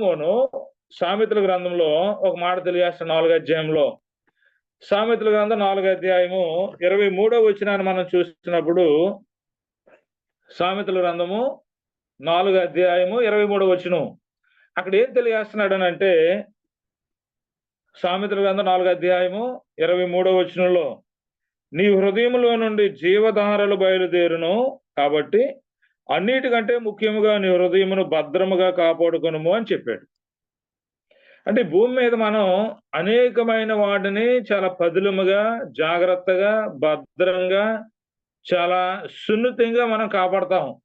సొలోమోను సామెతల గ్రంథంలో ఒక మాట తెలియజేస్తాడు నాలుగు అధ్యాయంలో. సామెతల గ్రంథం నాలుగు అధ్యాయము ఇరవై మూడో వచ్చినాన్ని మనం చూస్తున్నప్పుడు సామెతల గ్రంథము నాలుగు అధ్యాయము ఇరవై మూడో వచ్చును అక్కడ ఏం తెలియజేస్తున్నాడు అని అంటే సామెతల గ్రంథం నాలుగు అధ్యాయము ఇరవై మూడో వచనంలో నీ హృదయంలో నుండి జీవధారలు బయలుదేరును కాబట్టి అన్నిటికంటే ముఖ్యముగా నీ హృదయమును భద్రముగా కాపాడుకును అని చెప్పాడు. అంటే భూమి మీద మనం అనేకమైన వాటిని చాలా పదులముగా జాగ్రత్తగా భద్రంగా చాలా సున్నితంగా మనం కాపాడతాము.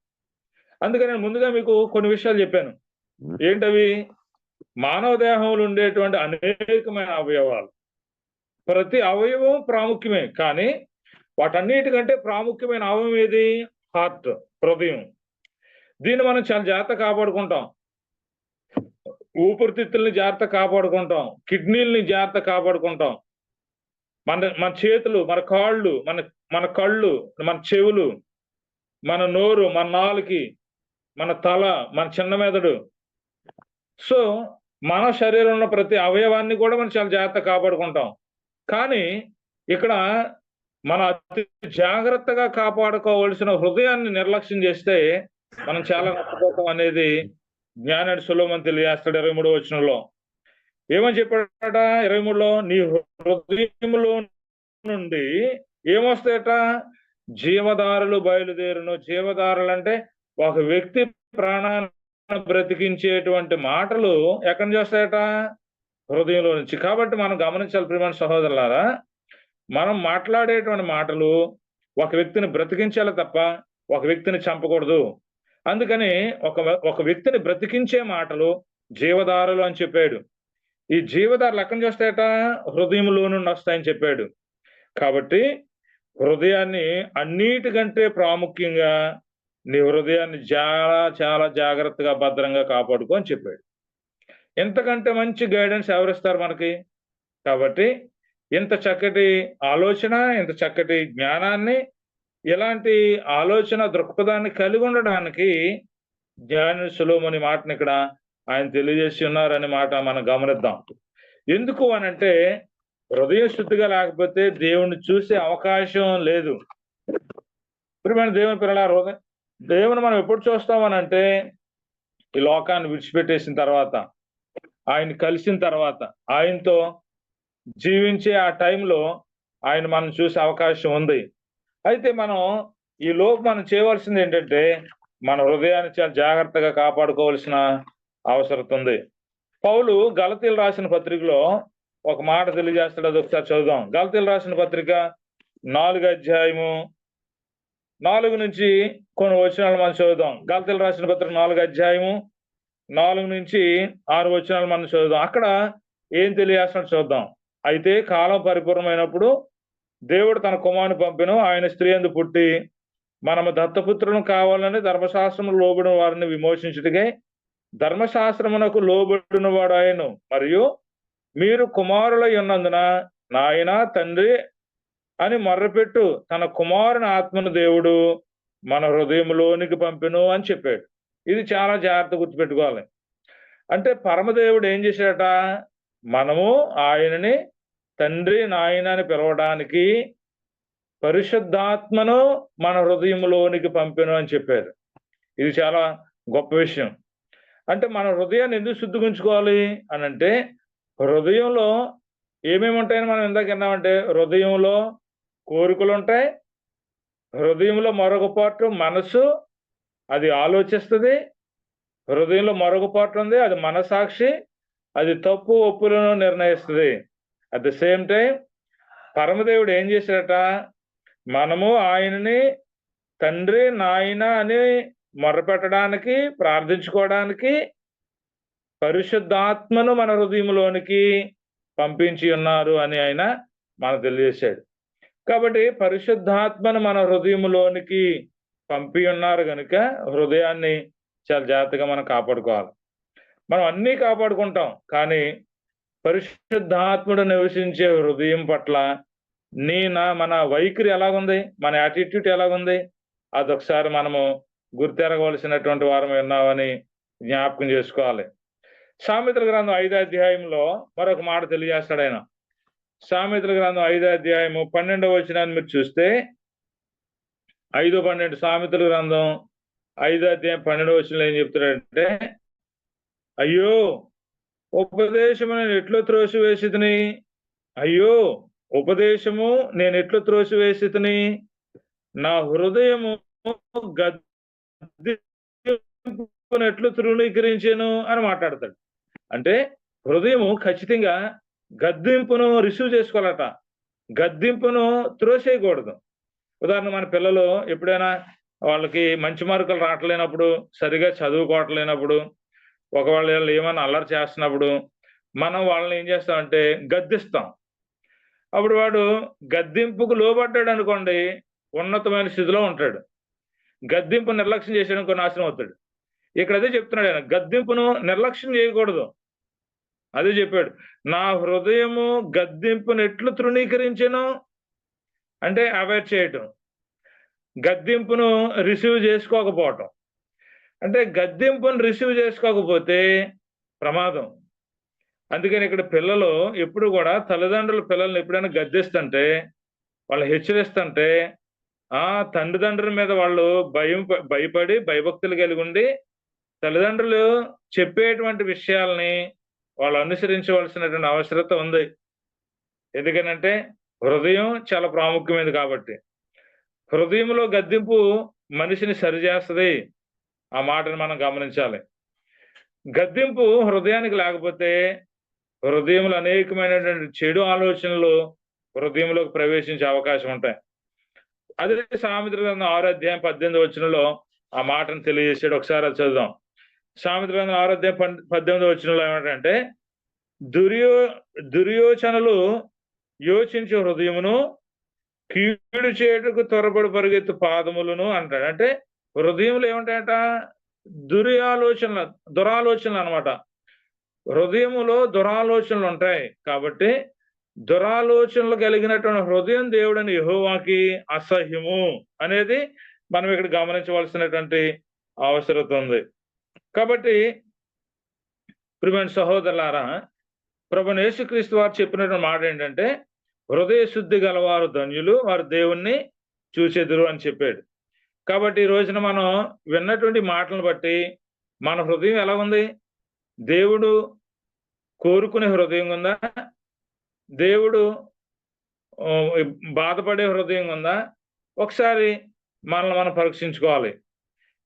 అందుకని నేను ముందుగా మీకు కొన్ని విషయాలు చెప్పాను. ఏంటవి? మానవ దేహంలో ఉండేటువంటి అనేకమైన అవయవాలు. ప్రతి అవయవం ప్రాముఖ్యమే కానీ వాటన్నిటికంటే ప్రాముఖ్యమైన అవయవం ఏది? హార్ట్. హృదయం. దీన్ని మనం చాలా జాగ్రత్త కాపాడుకుంటాం. ఊపిరితిత్తుల్ని జాగ్రత్త కాపాడుకుంటాం. కిడ్నీల్ని జాగ్రత్త కాపాడుకుంటాం. మన మన చేతులు మన కాళ్ళు మన మన కళ్ళు మన చెవులు మన నోరు మన నాలుకి మన తల మన చిన్న మెదడు. సో మన శరీరంలో ప్రతి అవయవాన్ని కూడా మనం చాలా జాగ్రత్త కాపాడుకుంటాం. కానీ ఇక్కడ మన అతి జాగ్రత్తగా కాపాడుకోవాల్సిన హృదయాన్ని నిర్లక్ష్యం చేస్తే మనం చాలా నష్టపోతాం అనేది జ్ఞానాడి సులోమని తెలియజేస్తాడు ఇరవై మూడో వచనంలో. ఏమని చెప్పాడట? ఇరవై మూడులో నీ హృదయంలో నుండి ఏమొస్తాయట? జీవదారులు బయలుదేరును. జీవదారులు అంటే ఒక వ్యక్తి ప్రాణాన్ని బ్రతికించేటువంటి మాటలు ఎక్కడి నుంచి వస్తాయట? హృదయంలో నుంచి. కాబట్టి మనం గమనించాలి ప్రియమైన సహోదరులారా మనం మాట్లాడేటువంటి మాటలు ఒక వ్యక్తిని బ్రతికించాలి తప్ప ఒక వ్యక్తిని చంపకూడదు. అందుకని ఒక ఒక వ్యక్తిని బ్రతికించే మాటలు జీవదారులు అని చెప్పాడు. ఈ జీవదారులు ఎక్కడి నుంచి వస్తాయట హృదయంలో నుండి వస్తాయని చెప్పాడు. కాబట్టి హృదయాన్ని అన్నిటికంటే ప్రాముఖ్యంగా నీ హృదయాన్ని చాలా చాలా జాగ్రత్తగా భద్రంగా కాపాడుకో అని చెప్పాడు. ఎంతకంటే మంచి గైడెన్స్ ఎవరిస్తారు మనకి? కాబట్టి ఇంత చక్కటి ఆలోచన ఇంత చక్కటి జ్ఞానాన్ని ఇలాంటి ఆలోచన దృక్పథాన్ని కలిగి ఉండడానికి జ్ఞాని సులోమని మాటని ఇక్కడ ఆయన తెలియజేసి ఉన్నారనే మాట మనం గమనిద్దాం. ఎందుకు అనంటే హృదయ శుద్ధిగా లేకపోతే దేవుణ్ణి చూసే అవకాశం లేదు. ప్రియమైన దేవుని పిల్లల హృదయం దేవుని మనం ఎప్పుడు చూస్తామనంటే ఈ లోకాన్ని విడిచిపెట్టేసిన తర్వాత ఆయన కలిసిన తర్వాత ఆయనతో జీవించే ఆ టైంలో ఆయన మనం చూసే అవకాశం ఉంది. అయితే మనం ఈ లోపు మనం చేయవలసింది ఏంటంటే మన హృదయాన్ని చాలా జాగ్రత్తగా కాపాడుకోవాల్సిన అవసరం ఉంది. పౌలు గలతీలు రాసిన పత్రికలో ఒక మాట తెలియజేస్తాడు. అది ఒకసారి చదువుదాం. గలతీలు రాసిన పత్రిక నాలుగు అధ్యాయము నాలుగు నుంచి కొన్ని వచనాలు మనం చదువుదాం. గలతీలు రాసిన పత్రిక నాలుగు అధ్యాయము నాలుగు నుంచి ఆరు వచనాలు మనం చదువుదాం. అక్కడ ఏం తెలియజేస్తున్నాడు చూద్దాం. అయితే కాలం పరిపూర్ణమైనప్పుడు దేవుడు తన కుమారుని పంపిను ఆయన స్త్రీ అందు పుట్టి మనము దత్తపుత్రులను కావాలని ధర్మశాస్త్రము లోబడిన వారిని విమోచించుటకే ధర్మశాస్త్రమునకు లోబడిన వాడు ఆయను. మరియు మీరు కుమారులై ఉన్నందున నాయన తండ్రి అని మొర్రపెట్టు తన కుమారుని ఆత్మను దేవుడు మన హృదయంలోనికి పంపెను అని చెప్పాడు. ఇది చాలా జాగ్రత్త గుర్తుపెట్టుకోవాలి. అంటే పరమదేవుడు ఏం చేశాడట? మనము ఆయనని తండ్రి నాయన అని పిలవడానికి పరిశుద్ధాత్మను మన హృదయంలోనికి పంపెను అని చెప్పారు. ఇది చాలా గొప్ప విషయం. అంటే మన హృదయాన్ని ఎందుకు శుద్ధిగుంచుకోవాలి అని అంటే హృదయంలో ఏమేమి ఉంటాయని మనం ఇందాక విన్నామంటే హృదయంలో కోరికలు ఉంటాయి హృదయంలో మరొక పాటు మనసు అది ఆలోచిస్తుంది హృదయంలో మరొక పాటు ఉంది అది మనసాక్షి అది తప్పు ఒప్పులను నిర్ణయిస్తుంది. అట్ ద సేమ్ టైం పరమదేవుడు ఏం చేశాడట? మనము ఆయనని తండ్రి నాయన అని మొరపెట్టడానికి ప్రార్థించుకోవడానికి పరిశుద్ధాత్మను మన హృదయంలోనికి పంపించి ఉన్నారు అని ఆయన మనకు తెలియజేశాడు. కాబట్టి పరిశుద్ధాత్మను మన హృదయంలోనికి పంపి ఉన్నారు కనుక హృదయాన్ని చాలా జాగ్రత్తగా మనం కాపాడుకోవాలి. మనం అన్నీ కాపాడుకుంటాం కానీ పరిశుద్ధాత్ముడు నివసించే హృదయం పట్ల నీ నా మన వైఖరి ఎలాగుంది? మన యాటిట్యూడ్ ఎలాగుంది? అదొకసారి మనము గుర్తెరగవలసినటువంటి వారం విన్నామని జ్ఞాపకం చేసుకోవాలి. సామెతల గ్రంథం ఐదో అధ్యాయంలో మరొక మాట తెలియజేస్తాడు ఆయన. సామెతల గ్రంథం ఐదో అధ్యాయము పన్నెండవ వచనాన్ని మీరు చూస్తే ఐదు పన్నెండు సామెతల గ్రంథం ఐదో అధ్యాయం పన్నెండవ వచనంలో ఏం చెప్తున్నాడంటే అయ్యో ఉపదేశము నేను ఎట్లు త్రోసివేసితిని? అయ్యో ఉపదేశము నేను ఎట్లు త్రోసివేసితిని? నా హృదయము గద్దెట్లు తృణీకరించాను అని మాట్లాడతాడు. అంటే హృదయము ఖచ్చితంగా గద్దింపును రిసీవ్ చేసుకోవాలట. గద్దింపును త్రోసేయకూడదు. ఉదాహరణ మన పిల్లలు ఎప్పుడైనా వాళ్ళకి మంచి మార్కులు రావట్లేనప్పుడు సరిగా చదువుకోవట్లేనప్పుడు ఒకవేళ వీళ్ళు ఏమైనా అల్లరి చేస్తున్నప్పుడు మనం వాళ్ళని ఏం చేస్తామంటే గద్దిస్తాం. అప్పుడు వాడు గద్దింపుకు లోబడ్డాడు అనుకోండి ఉన్నతమైన స్థితిలో ఉంటాడు. గద్దింపు నిర్లక్ష్యం చేసేయడానికి కొన్ని నాశనం అవుతాడు. ఇక్కడ అదే చెప్తున్నాడు ఆయన గద్దింపును నిర్లక్ష్యం చేయకూడదు. అదే చెప్పాడు నా హృదయము గద్దింపును ఎట్లు తృణీకరించను? అంటే అవాయిడ్ చేయటం. గద్దింపును రిసీవ్ చేసుకోకపోవటం. అంటే గద్దెంపును రిసీవ్ చేసుకోకపోతే ప్రమాదం. అందుకని ఇక్కడ పిల్లలు ఎప్పుడు కూడా తల్లిదండ్రులు పిల్లల్ని ఎప్పుడైనా గద్దిస్తుంటే వాళ్ళు హెచ్చరిస్తుంటే ఆ తండ్రిదండ్రుల మీద వాళ్ళు భయం భయపడి భయభక్తులు కలిగి ఉండి తల్లిదండ్రులు చెప్పేటువంటి విషయాల్ని వాళ్ళు అనుసరించవలసినటువంటి అవసరత ఉంది. ఎందుకనంటే హృదయం చాలా ప్రాముఖ్యమైనది కాబట్టి. హృదయంలో గద్దింపు మనిషిని సరిచేస్తుంది. ఆ మాటను మనం గమనించాలి. గద్దింపు హృదయానికి లేకపోతే హృదయంలో అనేకమైనటువంటి చెడు ఆలోచనలు హృదయంలోకి ప్రవేశించే అవకాశం ఉంటాయి. అదే సామిత్ర గ్రంథం ఆరో అధ్యాయం పద్దెనిమిది వచ్చినలో ఆ మాటను తెలియజేసాడు ఒకసారి అది చదువుదాం. సామిత్ర గ్రంథం ఆరో అధ్యాయం పద్దెనిమిది వచ్చినలో ఏమంటే దుర్యో దుర్యోచనలు యోచించే హృదయమును కీడు చేటుకు త్వరపడి పరిగెత్తు పాదములను అంటాడు. అంటే హృదయంలో ఏమంటాయట? దుర్యాలోచనలు దురాలోచనలు అనమాట హృదయములో దురాలోచనలు ఉంటాయి. కాబట్టి దురాలోచనలు కలిగినటువంటి హృదయం దేవుడని యహోవాకి అసహ్యము అనేది మనం ఇక్కడ గమనించవలసినటువంటి అవసరత ఉంది. కాబట్టి ప్రిమైన సహోదరులారా ప్రభు యేసుక్రీస్తు వారు చెప్పినటువంటి మాట ఏంటంటే హృదయ శుద్ధి గలవారు ధన్యులు వారు దేవుణ్ణి చూసేదురు అని చెప్పాడు. కాబట్టి ఈ రోజున మనం విన్నటువంటి మాటలను బట్టి మన హృదయం ఎలా ఉంది? దేవుడు కోరుకునే హృదయం ఉందా? దేవుడు బాధపడే హృదయం ఉందా? ఒకసారి మనల్ని మనం పరీక్షించుకోవాలి.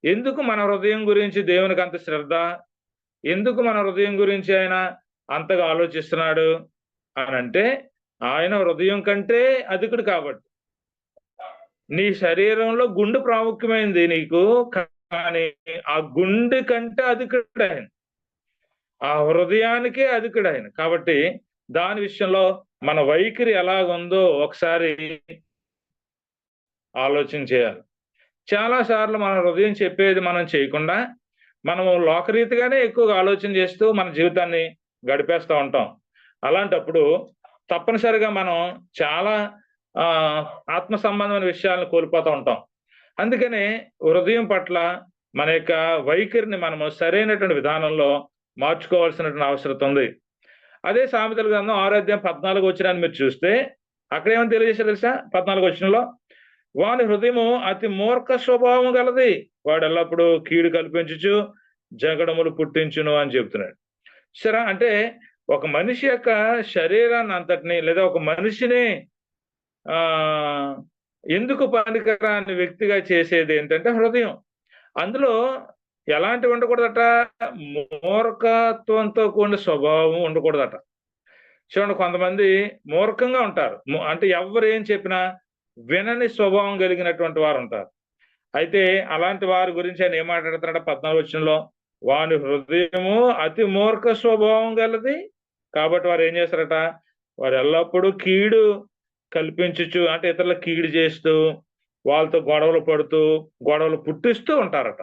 ఎందుకు మన హృదయం గురించి దేవునికి అంత శ్రద్ధ? ఎందుకు మన హృదయం గురించి ఆయన అంతగా ఆలోచిస్తున్నాడు? అని అంటే ఆయన హృదయం కంటే అధికుడు కాబట్టి. నీ శరీరంలో గుండు ప్రాముఖ్యమైంది నీకు కానీ ఆ గుండె కంటే అధికుడు ఆయన. ఆ హృదయానికే అధికుడు ఆయన. కాబట్టి దాని విషయంలో మన వైఖరి ఎలాగుందో ఒకసారి ఆలోచన చేయాలి. చాలా సార్లు మన హృదయం చెప్పేది మనం చేయకుండా మనము లోకరీతిగానే ఎక్కువగా ఆలోచన చేస్తూ మన జీవితాన్ని గడిపేస్తూ ఉంటాం. అలాంటప్పుడు తప్పనిసరిగా మనం చాలా ఆత్మ సంబంధమైన విషయాలను కోల్పోతూ ఉంటాం. అందుకనే హృదయం పట్ల మన యొక్క వైఖరిని మనము సరైనటువంటి విధానంలో మార్చుకోవాల్సినటువంటి అవసరం ఉంది. అదే సామెతల గ్రంథం ఆరోగ్యం పద్నాలుగు వచ్చిన మీరు చూస్తే అక్కడ ఏమని తెలియజేశారు తెలుసా? పద్నాలుగు వచ్చినలో వాని హృదయము అతి మూర్ఖ స్వభావం గలది. వాడు ఎల్లప్పుడూ కీడు కల్పించు జగడములు పుట్టించును అని చెప్తున్నాడు. సరే అంటే ఒక మనిషి యొక్క శరీరాన్ని అంతటిని లేదా ఒక మనిషిని ఆ ఎందుకు పనికిరాని వ్యక్తిగా చేసేది ఏంటంటే హృదయం. అందులో ఎలాంటి ఉండకూడదట? మూర్ఖత్వంతో కూడిన స్వభావం ఉండకూడదట. చూడండి కొంతమంది మూర్ఖంగా ఉంటారు. అంటే ఎవరు ఏం చెప్పినా వినని స్వభావం కలిగినటువంటి వారు ఉంటారు. అయితే అలాంటి వారి గురించి ఆయన ఏం మాట్లాడుతున్నాడు పద్నాలుగు వచ్చంలో వాని హృదయము అతి మూర్ఖ స్వభావం గలది. కాబట్టి వారు ఏం చేస్తారట? వారు ఎల్లప్పుడూ కీడు కల్పించచ్చు అంటే ఇతరుల కీడు చేస్తూ వాళ్ళతో గొడవలు పడుతూ గొడవలు పుట్టిస్తూ ఉంటారట.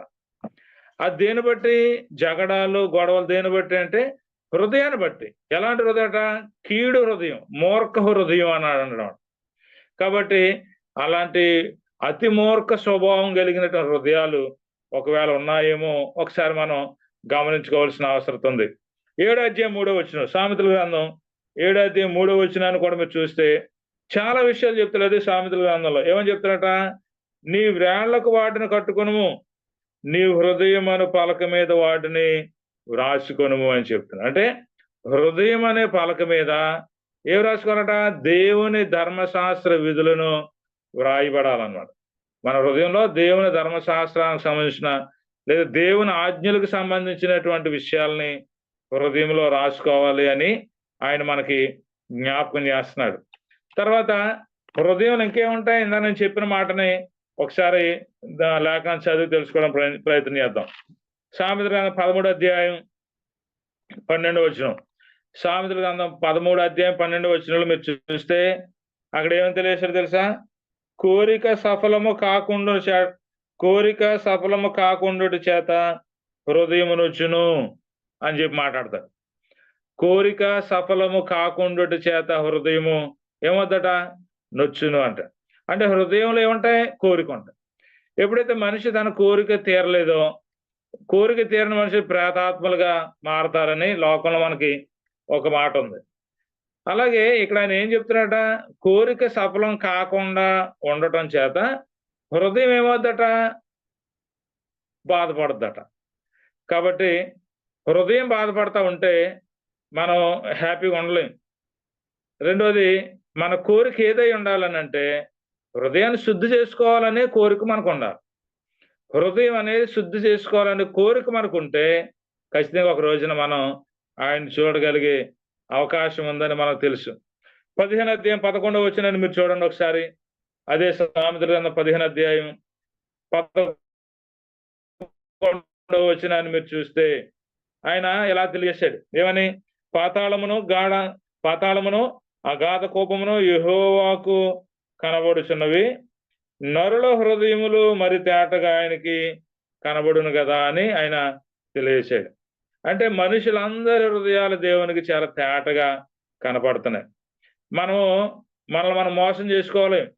అది దేని బట్టి జగడాలు గొడవలు దేని బట్టి అంటే హృదయాన్ని బట్టి. ఎలాంటి హృదయట కీడు హృదయం మూర్ఖ హృదయం అని అనడం. కాబట్టి అలాంటి అతి మూర్ఖ స్వభావం కలిగినటువంటి హృదయాలు ఒకవేళ ఉన్నాయేమో ఒకసారి మనం గమనించుకోవాల్సిన అవసరం ఉంది. ఏడో మూడో వచ్చిన సామెతల గ్రంథం ఏడో మూడో వచ్చినాన్ని కూడా మీరు చూస్తే చాలా విషయాలు చెప్తున్నది సామెతల గ్రంథంలో. ఏమని చెప్తారట? నీ వ్రేళ్ళకు వాటిని కట్టుకొనుము నీ హృదయం అను పలక మీద వాటిని వ్రాసుకొనుము అని చెప్తున్నా అంటే హృదయం అనే పలక మీద ఏం రాసుకోవాలట దేవుని ధర్మశాస్త్ర విధులను వ్రాయబడాలన్నమాట. మన హృదయంలో దేవుని ధర్మశాస్త్రానికి సంబంధించిన లేదా దేవుని ఆజ్ఞలకు సంబంధించినటువంటి విషయాల్ని హృదయంలో రాసుకోవాలి అని ఆయన మనకి జ్ఞాపకం చేస్తున్నాడు. తర్వాత హృదయం ఇంకేముంటాయి? ఇందా నేను చెప్పిన మాటని ఒకసారి దా- లేఖనం చదివి తెలుసుకోవడం ప్రయత్నం చేద్దాం. సామెతల గ్రంథం పదమూడు అధ్యాయం పన్నెండు వచనం. సామెతల గ్రంథం పదమూడు అధ్యాయం పన్నెండు వచనంలో మీరు చూస్తే అక్కడ ఏమని తెలియసారు తెలుసా? కోరిక సఫలము కాకుండా కోరిక సఫలము కాకుండా చేత హృదయమునొచ్చును అని చెప్పి మాట్లాడతారు. కోరిక సఫలము కాకుండా చేత హృదయము ఏమొద్దట నొచ్చును అంట. అంటే హృదయంలో ఏముంటాయి? కోరిక ఉంటాయి. ఎప్పుడైతే మనిషి తన కోరిక తీరలేదో కోరిక తీరని మనిషి ప్రేతాత్మలుగా మారతారని లోకంలో మనకి ఒక మాట ఉంది. అలాగే ఇక్కడ ఆయన ఏం చెప్తున్నాడట? కోరిక సఫలం కాకుండా ఉండటం చేత హృదయం ఏమవుద్దట బాధపడద్దట కాబట్టి హృదయం బాధపడతా ఉంటే మనం హ్యాపీగా ఉండలేం. రెండోది మన కోరిక ఏదై ఉండాలని అంటే హృదయాన్ని శుద్ధి చేసుకోవాలనే కోరిక మనకు ఉండాలి హృదయం అనేది శుద్ధి చేసుకోవాలనే కోరిక మనకు ఉంటే ఖచ్చితంగా ఒక రోజున మనం ఆయన చూడగలిగే అవకాశం ఉందని మనకు తెలుసు. పదిహేను అధ్యాయం పదకొండవ వచ్చినని మీరు చూడండి ఒకసారి. అదే సామెతలు గ్రంథం పదిహేను అధ్యాయం పదకొండవ వచ్చినాన్ని మీరు చూస్తే ఆయన ఎలా తెలియజేశాడు. ఏమని? పాతాళమును గాఢ పాతాళమును అగాధ కోపమును యహోవాకు కనబడుచున్నవి. నరుల హృదయములు మరి తేటగా ఆయనకి కనబడును కదా అని ఆయన తెలియజేశాడు అంటే మనుషులందరి హృదయాలు దేవునికి చాలా తేటగా కనపడుతున్నాయి. మనము మనల్ని మనం మోసం చేసుకోవాలి.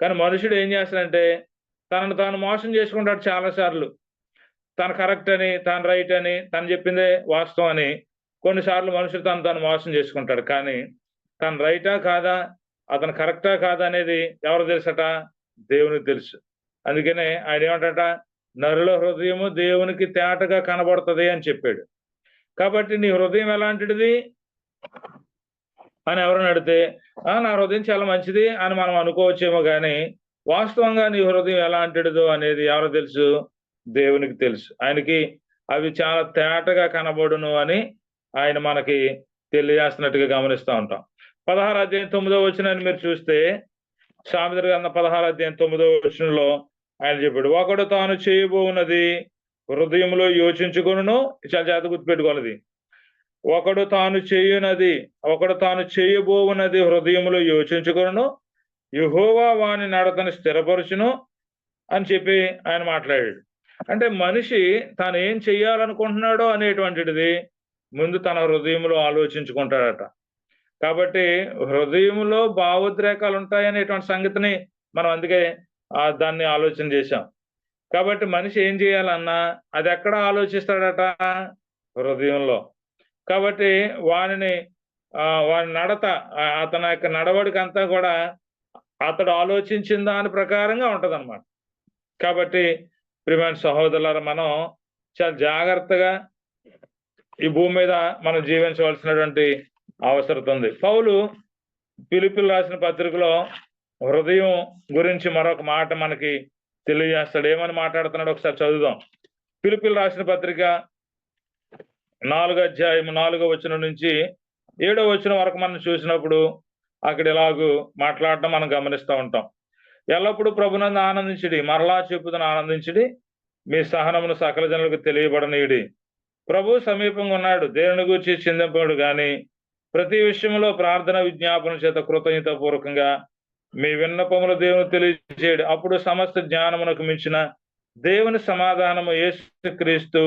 కానీ మనుషుడు ఏం చేస్తాడంటే తనను తాను మోసం చేసుకుంటాడు చాలాసార్లు. తను కరెక్ట్ అని తను రైట్ అని తను చెప్పిందే వాస్తవం అని కొన్నిసార్లు మనుషులు తను తాను మోసం చేసుకుంటాడు. కానీ తను రైటా కాదా అతను కరెక్టా కాదా అనేది ఎవరు తెలుసట? దేవునికి తెలుసు. అందుకనే ఆయన ఏమంటట నరుల హృదయము దేవునికి తేటగా కనబడుతుంది అని చెప్పాడు. కాబట్టి నీ హృదయం ఎలాంటిది? అని ఎవరైనా అడిగితే "ఆ, నా హృదయం చాలా మంచిది అని మనం అనుకోవచ్చేమో కానీ వాస్తవంగా నీ హృదయం ఎలాంటిదో అనేది ఎవరు తెలుసు? దేవునికి తెలుసు. ఆయనకి అవి చాలా తేటగా కనబడును అని ఆయన మనకి తెలియజేస్తున్నట్టుగా గమనిస్తూ ఉంటాం. పదహారు అధ్యాయం తొమ్మిదో వచ్చిన మీరు చూస్తే సామెత గ్రంథం పదహారు అధ్యాయం తొమ్మిదో వచనంలో ఆయన చెప్పాడు ఒకడు తాను చేయబోన్నది హృదయంలో యోచించుకొనును చాలా జాగ్రత్త గుర్తుపెట్టుకోవాలి ఒకడు తాను చేయునది ఒకడు తాను చేయబోవున్నది హృదయంలో యోచించుకొనును యుహోవా వాని నడతను స్థిరపరచును అని చెప్పి ఆయన మాట్లాడాడు. అంటే మనిషి తాను ఏం చెయ్యాలనుకుంటున్నాడో అనేటువంటిది ముందు తన హృదయంలో ఆలోచించుకుంటాడట. కాబట్టి హృదయంలో భావోద్రేకాలు ఉంటాయనేటువంటి సంగతిని మనం అందుకే దాన్ని ఆలోచన చేశాం. కాబట్టి మనిషి ఏం చేయాలన్నా అది ఎక్కడ ఆలోచిస్తాడట? హృదయంలో. కాబట్టి వానిని వాని నడత అతని యొక్క నడవడిక అంతా కూడా అతడు ఆలోచించిన దాని ప్రకారంగా ఉంటదన్నమాట. కాబట్టి ప్రియమైన సహోదరులారా మనం చాలా జాగ్రత్తగా ఈ భూమి మీద మనం జీవించవలసినటువంటి అవసరం ఉంది పౌలు పిలుపులు రాసిన పత్రికలో హృదయం గురించి మరొక మాట మనకి తెలియజేస్తాడు. ఏమని మాట్లాడుతున్నాడు ఒకసారి చదువుదాం. పిలుపులు రాసిన పత్రిక నాలుగో అధ్యాయం నాలుగో వచనం నుంచి ఏడో వచనం వరకు మనం చూసినప్పుడు అక్కడ ఎలాగూ మాట్లాడటం మనం గమనిస్తూ ఉంటాం. ఎల్లప్పుడూ ప్రభునందు ఆనందించడి మరలా చెప్పుదని ఆనందించడి మీ సహనమును సకల జనులకు తెలియబడనీయుడి. ప్రభు సమీపంగా ఉన్నాడు. దేవుని గురించి చిందింపడు కానీ ప్రతి విషయంలో ప్రార్థన విజ్ఞాపన చేత కృతజ్ఞత పూర్వకంగా మీ విన్నపముల దేవుని తెలియజేయడు. అప్పుడు సమస్త జ్ఞానమునకు మించిన దేవుని సమాధానము యేసుక్రీస్తు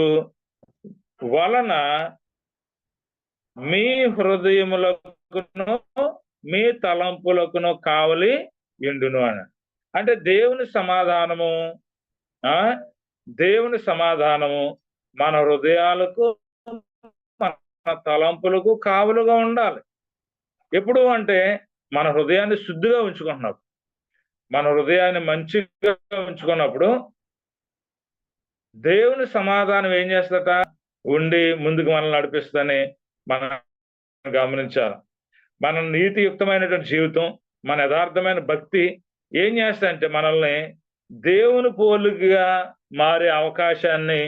వలన మీ హృదయములకును మీ తలంపులకును కావలి ఎండును అని. అంటే దేవుని సమాధానము ఆ దేవుని సమాధానము మన హృదయాలకు మన తలంపులకు కావులుగా ఉండాలి. ఎప్పుడు అంటే మన హృదయాన్ని శుద్ధిగా ఉంచుకుంటున్నప్పుడు మన హృదయాన్ని మంచిగా ఉంచుకున్నప్పుడు దేవుని సమాధానం ఏం చేస్తట ఉండి ముందుకు మనల్ని నడిపిస్తుందని మనం గమనించాలి. మన నీతియుక్తమైనటువంటి జీవితం మన యథార్థమైన భక్తి ఏం చేస్తాయంటే మనల్ని దేవుని పోలుగా మారే అవకాశాన్ని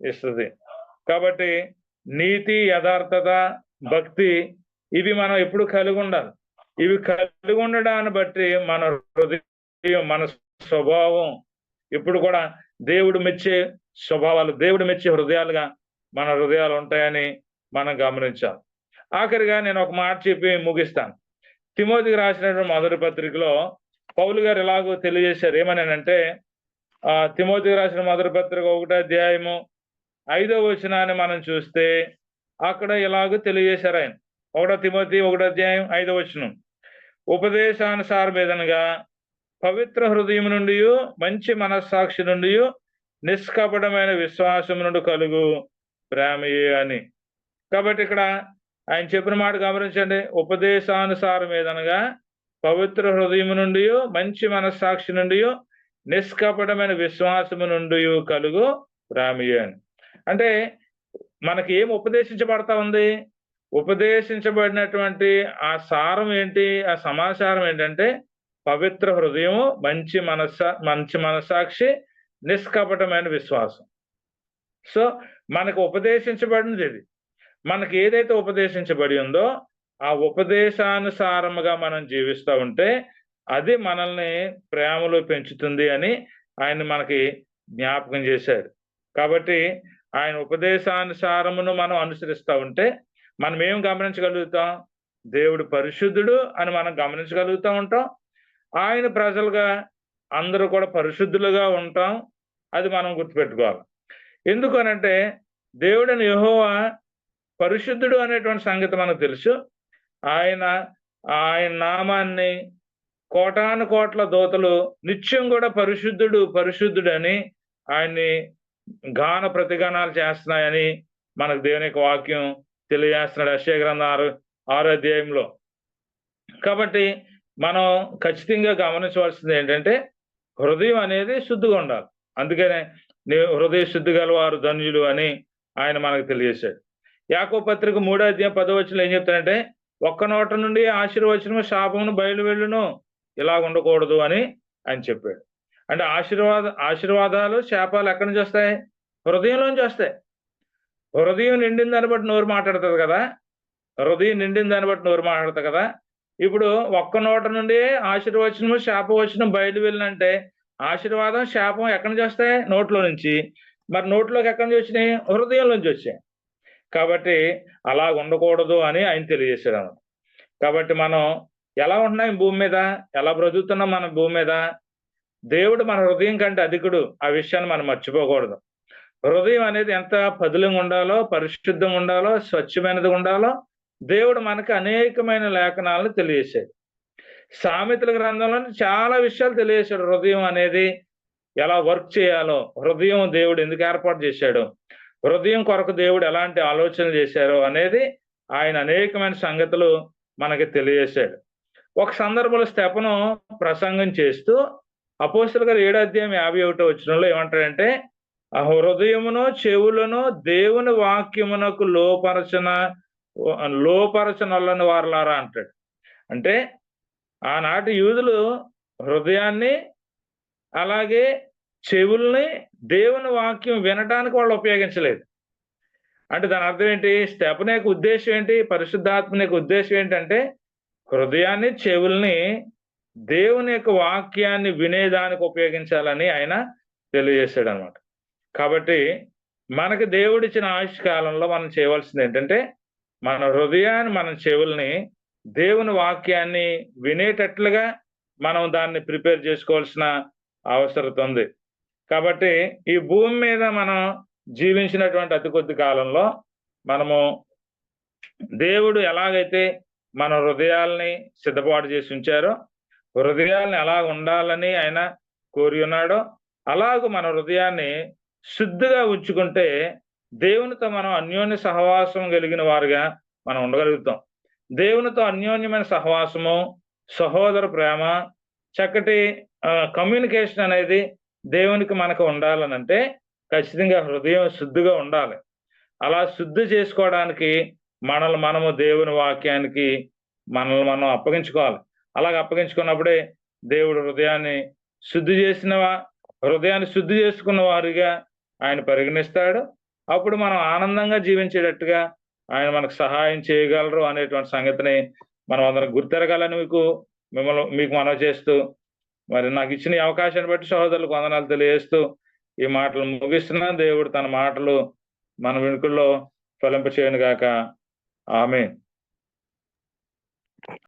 ఇస్తుంది. కాబట్టి నీతి యథార్థత భక్తి ఇవి మనం ఎప్పుడు కలిగి ఉండాలి ఇవి కలిగి ఉండడాన్ని బట్టి మన హృదయం మన స్వభావం ఇప్పుడు కూడా దేవుడు మెచ్చే స్వభావాలు దేవుడు మెచ్చే హృదయాలుగా మన హృదయాలు ఉంటాయని మనం గమనించాలి. ఆఖరిగా నేను ఒక మాట చెప్పి ముగిస్తాను. తిమోతికి రాసినటువంటి మొదటి పత్రికలో పౌలు గారు ఎలాగో తెలియజేశారు ఏమని అంటే ఆ తిమోతికి రాసిన మొదటి పత్రిక ఒకటో అధ్యాయము ఐదో వచనాన్ని మనం చూస్తే అక్కడ ఎలాగో తెలియజేశారు ఆయన. ఒకటో తిమోతి ఒకటో అధ్యాయం ఐదో వచనం. ఉపదేశానుసారమేదనగా పవిత్ర హృదయం నుండి మంచి మనస్సాక్షి నుండి నిష్కపటమైన విశ్వాసం నుండి కలుగు ప్రేమయే అని. కాబట్టి ఇక్కడ ఆయన చెప్పిన మాట గమనించండి. ఉపదేశానుసారం ఏదనగా పవిత్ర హృదయం నుండి మంచి మనస్సాక్షి నుండి నిష్కపటమైన విశ్వాసము నుండి కలుగు ప్రేమయే అని. అంటే మనకి ఏం ఉపదేశించబడతా ఉంది? ఉపదేశించబడినటువంటి ఆ సారం ఏంటి? ఆ సమాచారం ఏంటంటే పవిత్ర హృదయము మంచి మనస్స మంచి మనసాక్షి నిష్కపటమైన విశ్వాసం. సో మనకు ఉపదేశించబడినది ఇది. మనకి ఏదైతే ఉపదేశించబడి ఉందో ఆ ఉపదేశానుసారముగా మనం జీవిస్తూ ఉంటే అది మనల్ని ప్రేమలో పెంచుతుంది అని ఆయన మనకి జ్ఞాపకం చేశాడు కాబట్టి ఆయన ఉపదేశానుసారమును మనం అనుసరిస్తూ ఉంటే మనం ఏం గమనించగలుగుతాం? దేవుడు పరిశుద్ధుడు అని మనం గమనించగలుగుతూ ఉంటాం. ఆయన ప్రజలుగా అందరూ కూడా పరిశుద్ధులుగా ఉంటాం. అది మనం గుర్తుపెట్టుకోవాలి. ఎందుకనంటే దేవుడిని యహోవా పరిశుద్ధుడు అనేటువంటి సంగతి మనకు తెలుసు. ఆయన ఆయన నామాన్ని కోటాను కోట్ల దోతలు నిత్యం కూడా పరిశుద్ధుడు పరిశుద్ధుడు అని ఆయన్ని గాన ప్రతిగానాలు చేస్తున్నాయని మనకు దేవుని యొక్క వాక్యం తెలియజేస్తున్నాడు. అశ్వ గ్రంథం ఆరు ఆరో అధ్యాయంలో. కాబట్టి మనం ఖచ్చితంగా గమనించవలసింది ఏంటంటే హృదయం అనేది శుద్ధిగా ఉండాలి. అందుకనే నీ హృదయ శుద్ధి గలవారు ధనుజులు అని ఆయన మనకు తెలియజేశాడు. యాకో పత్రిక మూడో అధ్యాయం పదవచనంలో ఏం చెప్తానంటే ఒక్క నోట నుండి ఆశీర్వచనము శాపమును బయలు వెళ్ళును ఇలా ఉండకూడదు అని ఆయన చెప్పాడు. అంటే ఆశీర్వాద ఆశీర్వాదాలు శాపాలు ఎక్కడి నుంచి వస్తాయి? హృదయంలోంచి వస్తాయి. హృదయం నిండిన దాన్ని బట్టి నోరు మాట్లాడుతుంది కదా? హృదయం నిండిన దాన్ని బట్టి నోరు మాట్లాడుతుంది కదా? ఇప్పుడు ఒక్క నోట నుండి ఆశీర్వచనము శాపవచనం బయలు వెళ్ళినంటే ఆశీర్వాదం శాపం ఎక్కడి నుంచి వస్తాయి? నోట్లో నుంచి. మరి నోట్లోకి ఎక్కడి నుంచి వచ్చినాయి? హృదయం నుంచి వచ్చాయి. కాబట్టి అలా ఉండకూడదు అని ఆయన తెలియజేశాడు. అన్నమాట కాబట్టి మనం ఎలా ఉంటున్నాం భూమి మీద? ఎలా బ్రతుకుతున్నాం మన భూమి మీద? దేవుడు మన హృదయం కంటే అధికుడు. ఆ విషయాన్ని మనం మర్చిపోకూడదు. హృదయం అనేది ఎంత పదులంగా ఉండాలో పరిశుద్ధంగా ఉండాలో స్వచ్ఛమైనది ఉండాలో దేవుడు మనకు అనేకమైన లేఖనాలను తెలియజేశాడు. సామెతల గ్రంథంలో చాలా విషయాలు తెలియజేశాడు. హృదయం అనేది ఎలా వర్క్ చేయాలో హృదయం దేవుడు ఎందుకు ఏర్పాటు చేశాడు హృదయం కొరకు దేవుడు ఎలాంటి ఆలోచనలు చేశారో అనేది ఆయన అనేకమైన సంగతులు మనకి తెలియజేశాడు. ఒక సందర్భంలో స్తెపను ప్రసంగం చేస్తూ అపోస్తుల గారు ఏడాధ్యాయం యాభై ఒకటో వచ్చినంలో ఏమంటాడంటే ఆ హృదయమును చెవులను దేవుని వాక్యమునకు లోపరచన లోపరచనల్లని వారలారా అంటాడు. అంటే ఆనాటి యూదులు హృదయాన్ని అలాగే చెవుల్ని దేవుని వాక్యం వినడానికి వాళ్ళు ఉపయోగించలేదు. అంటే దాని అర్థం ఏంటి? స్తెపన యొక్క ఉద్దేశం ఏంటి? పరిశుద్ధాత్మ యొక్క ఉద్దేశం ఏంటంటే హృదయాన్ని చెవుల్ని దేవుని యొక్క వాక్యాన్ని వినేదానికి ఉపయోగించాలని ఆయన తెలియజేశాడు అనమాట కాబట్టి మనకి దేవుడిచ్చిన ఆయుష్ కాలంలో మనం చేయవలసింది ఏంటంటే మన హృదయాన్ని మన చెవుల్ని దేవుని వాక్యాన్ని వినేటట్లుగా మనం దాన్ని ప్రిపేర్ చేసుకోవాల్సిన అవసరత ఉంది. కాబట్టి ఈ భూమి మీద మనం జీవించినటువంటి అతి కొద్ది కాలంలో మనము దేవుడు ఎలాగైతే మన హృదయాల్ని సిద్ధపాటు చేసి ఉంచారో హృదయాల్ని ఎలా ఉండాలని ఆయన కోరి ఉన్నాడో అలాగ మన హృదయాన్ని శుద్ధిగా ఉంచుకుంటే దేవునితో మనం అన్యోన్య సహవాసం కలిగిన వారుగా మనం ఉండగలుగుతాం. దేవునితో అన్యోన్యమైన సహవాసము సహోదర ప్రేమ చక్కటి కమ్యూనికేషన్ అనేది దేవునికి మనకు ఉండాలనంటే ఖచ్చితంగా హృదయం శుద్ధిగా ఉండాలి. అలా శుద్ధి చేసుకోవడానికి మనల్ని మనము దేవుని వాక్యానికి మనల్ని మనం అప్పగించుకోవాలి. అలాగ అప్పగించుకున్నప్పుడే దేవుడు హృదయాన్ని శుద్ధి చేసినవా హృదయాన్ని శుద్ధి చేసుకున్న వారిగా ఆయన పరిగణిస్తాడు. అప్పుడు మనం ఆనందంగా జీవించేటట్టుగా ఆయన మనకు సహాయం చేయగలరు అనేటువంటి సంగతిని మనం అందరం గుర్తెరగాలని మీకు మిమ్మల్ని మీకు మనవి చేస్తూ మరి నాకు ఇచ్చిన అవకాశాన్ని బట్టి సహోదరులకు వందనాలు తెలియజేస్తూ ఈ మాటలు ముగిస్తున్నా. దేవుడు తన మాటలు మన వెనుకల్లో ఫలింప చేయను గాక ఆమె